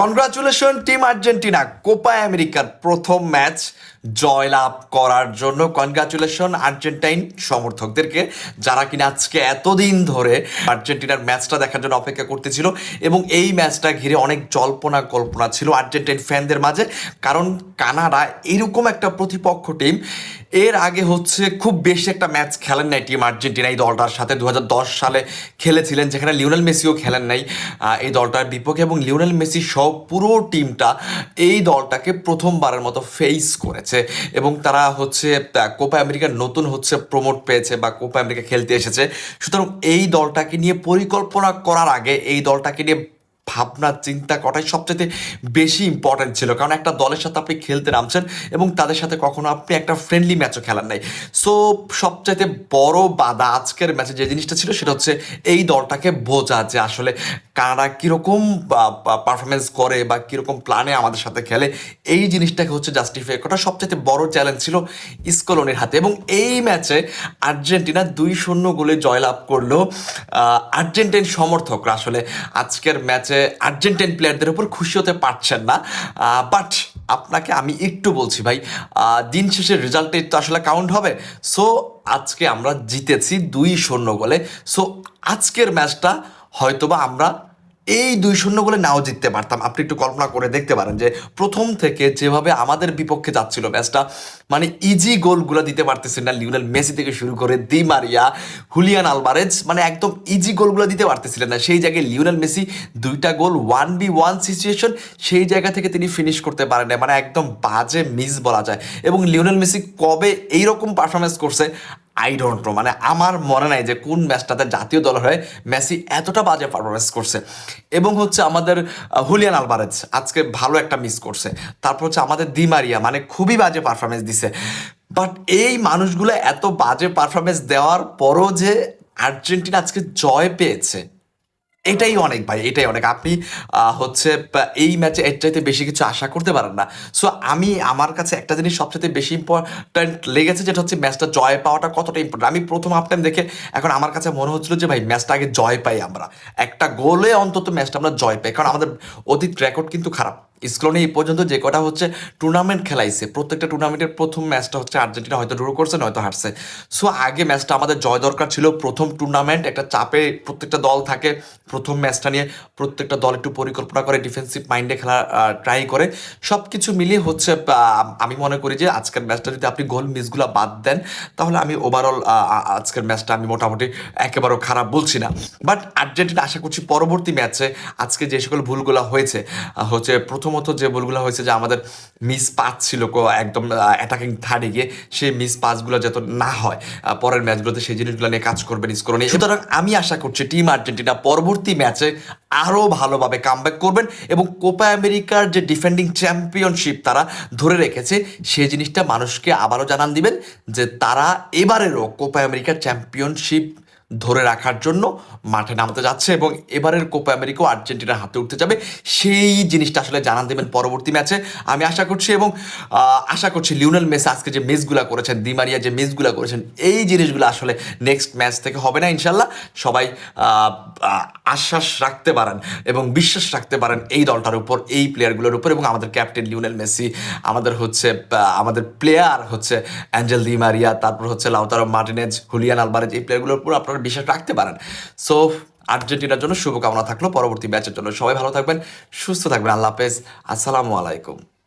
Congratulation team Argentina Copa আমেরিকার প্রথম match জয়লাভ করার জন্য কনগ্রাচুলেশন আর্জেন্টাইন সমর্থকদেরকে, যারা কিনা আজকে এতদিন ধরে আর্জেন্টিনার ম্যাচটা দেখার জন্য অপেক্ষা করতেছিল এবং এই ম্যাচটা ঘিরে অনেক জল্পনা কল্পনা ছিল আর্জেন্টাইন ফ্যানদের মাঝে। কারণ কানাডা এরকম একটা প্রতিপক্ষ টিম এর আগে হচ্ছে খুব বেশি একটা ম্যাচ খেলেন নাই টিম আর্জেন্টিনা এই দলটার সাথে। দু হাজার দশ সালে খেলেছিলেন, যেখানে লিওনেল মেসিও খেলেন নাই এই দলটার বিপক্ষে এবং লিওনেল মেসি সহ পুরো টিমটা এই দলটাকে প্রথমবারের মতো ফেস করেছে এবং তারা হচ্ছে কোপা আমেরিকার নতুন হচ্ছে প্রমোট পেয়েছে বা কোপা আমেরিকা খেলতে এসেছে। সুতরাং এই দলটাকে নিয়ে পরিকল্পনা করার আগে এই দলটাকে নিয়ে ভাবনা চিন্তা করাটাই সবচেয়ে বেশি ইম্পর্টেন্ট ছিল। কারণ একটা দলের সাথে আপনি খেলতে নামছেন এবং তাদের সাথে কখনো আপনি একটা ফ্রেন্ডলি ম্যাচও খেলার নাই। সো সবচাইতে বড় বাধা আজকের ম্যাচে যে জিনিসটা ছিল সেটা হচ্ছে এই দলটাকে বোঝা যে আসলে কারা কীরকম পারফরমেন্স করে বা কীরকম প্ল্যানে আমাদের সাথে খেলে। এই জিনিসটাকে হচ্ছে জাস্টিফাই করা সবচাইতে বড় চ্যালেঞ্জ ছিল স্কলনের হাতে। এবং এই ম্যাচে আর্জেন্টিনা দুই শূন্য গোলে জয়লাভ করল আহ, আর্জেন্টাইন সমর্থকরা আসলে। আজকের ম্যাচে আর্জেন্টাইন প্লেয়ারদের উপর খুশি হতে পারছেন না। বাট আপনাকে আমি একটু বলছি ভাই দিন শেষে রেজাল্টে তো আসলে কাউন্ট হবে। সো আজকে আমরা জিতেছি দুই শূন্য গোলে। সো আজকের ম্যাচটা হয়তোবা আমরা এই দুই শূন্য গোলে নাও জিততে পারতাম। আপনি একটু কল্পনা করে দেখতে পারেন যে প্রথম থেকে যেভাবে আমাদের বিপক্ষে যাচ্ছিল ম্যাচটা মানে ইজি গোলগুলো দিতে পারতেছেন না লিওনেল মেসি থেকে শুরু করে দি মারিয়া, হুলিয়ান আলবারেজ মানে একদম ইজি গোলগুলো দিতে পারতেছিলেন না। সেই জায়গায় লিওনেল মেসি দুইটা goal one v one situation, সেই জায়গা থেকে তিনি ফিনিশ করতে পারেন না মানে একদম বাজে মিস বলা যায়। এবং লিওনেল মেসি কবে এইরকম পারফরমেন্স করছে আই ডোন্ট নো মানে আমার মনে নাই যে কোন ম্যাচটাতে জাতীয় দল হয়ে মেসি এতটা বাজে পারফরমেন্স করছে। এবং হচ্ছে আমাদের হুলিয়ান আলবারেজ আজকে ভালো একটা মিস করছে। তারপর হচ্ছে আমাদের দিমারিয়া মানে খুবই বাজে পারফরমেন্স দিছে। বাট এই মানুষগুলো এত বাজে পারফরমেন্স দেওয়ার পরও যে আর্জেন্টিনা আজকে জয় পেয়েছে এটাই অনেক ভাই, এটাই অনেক। আপনি হচ্ছে এই ম্যাচে এর চাইতে বেশি কিছু আশা করতে পারেন না। সো আমি, আমার কাছে একটা জিনিস সবচেয়ে বেশি ইম্পর্ট্যান্ট লেগেছে, যেটা হচ্ছে ম্যাচটা জয় পাওয়াটা কতটা ইম্পর্টেন্ট আমি প্রথম হাফ টাইম দেখে এখন আমার কাছে মনে হচ্ছিল যে, ভাই ম্যাচটা আগে জয় পাই আমরা। একটা গোলে অন্তত ম্যাচটা আমরা জয় পাই, কারণ আমাদের অতীত রেকর্ড কিন্তু খারাপ। স্ক্লোনে এই পর্যন্ত যে কটা হচ্ছে টুর্নামেন্ট খেলাইছে, প্রত্যেকটা টুর্নামেন্টের প্রথম ম্যাচটা হচ্ছে আর্জেন্টিনা হয়তো ড্র করছে, নয়তো হারছে। সো আগে ম্যাচটা আমাদের জয় দরকার ছিল, প্রথম টুর্নামেন্ট একটা চাপে প্রত্যেকটা দল থাকে, প্রথম ম্যাচটা নিয়ে প্রত্যেকটা দল একটু পরিকল্পনা করে ডিফেন্সিভ মাইন্ডে খেলা ট্রাই করে। সব কিছু মিলিয়ে হচ্ছে আমি মনে করি যে আজকের ম্যাচটা যদি আপনি গোল মিসগুলো বাদ দেন, তাহলে আমি ওভারঅল আজকের ম্যাচটা আমি মোটামুটি একেবারেও খারাপ বলছি না। বাট আর্জেন্টিনা, আশা করছি পরবর্তী ম্যাচে আজকে যে সকল ভুলগুলো হয়েছে হচ্ছে প্রথমত যে ভুলগুলো হয়েছে যে আমাদের মিস পাস ছিল কো- একদম অ্যাটাকিং থার্ডে গিয়ে সেই মিস পাসগুলো যাতে না হয় পরের ম্যাচগুলোতে সেই জিনিসগুলো নিয়ে কাজ করবেন স্কোর নিয়ে সুতরাং আমি আশা করছি টিম আর্জেন্টিনা পরবর্তী ম্যাচে আরও ভালোভাবে কামব্যাক করবেন এবং কোপা আমেরিকার যে ডিফেন্ডিং চ্যাম্পিয়নশিপ তারা ধরে রেখেছে, সেই জিনিসটা মানুষকে আবারও জানান দিবেন যে তারা এবারেরও কোপা আমেরিকার চ্যাম্পিয়নশিপ ধরে রাখার জন্য মাঠে নামতে যাচ্ছে এবং এবারের কোপা আমেরিকাও আর্জেন্টিনার হাতে উঠতে যাবে। সেই জিনিসটা আসলে জানান দেবেন পরবর্তী ম্যাচে। আমি আশা করছি এবং আশা করছি লিওনেল মেস আজকে যে মিসগুলো করেছেন দিমারিয়া যে মিসগুলো করেছেন, এই জিনিসগুলো আসলে নেক্সট ম্যাচ থেকে হবে না ইনশাল্লাহ। সবাই আশ্বাস রাখতে পারেন এবং বিশ্বাস রাখতে পারেন এই দলটার উপর, এই প্লেয়ারগুলোর উপর এবং আমাদের ক্যাপ্টেন লিওনেল মেসি, আমাদের হচ্ছে আমাদের প্লেয়ার হচ্ছে অ্যাঞ্জেল দি মারিয়া তারপর হচ্ছে লাউতারো মার্টিনেজ হুলিয়ান আলবারেজ এই প্লেয়ারগুলোর উপর আপনারা বিশ্বাস রাখতে পারেন। সো, আর্জেন্টিনার জন্য শুভকামনা থাকল। পরবর্তী ম্যাচের জন্য সবাই ভালো থাকবেন, সুস্থ থাকবেন। আল্লাহ হাফেজ। আসসালামু আলাইকুম।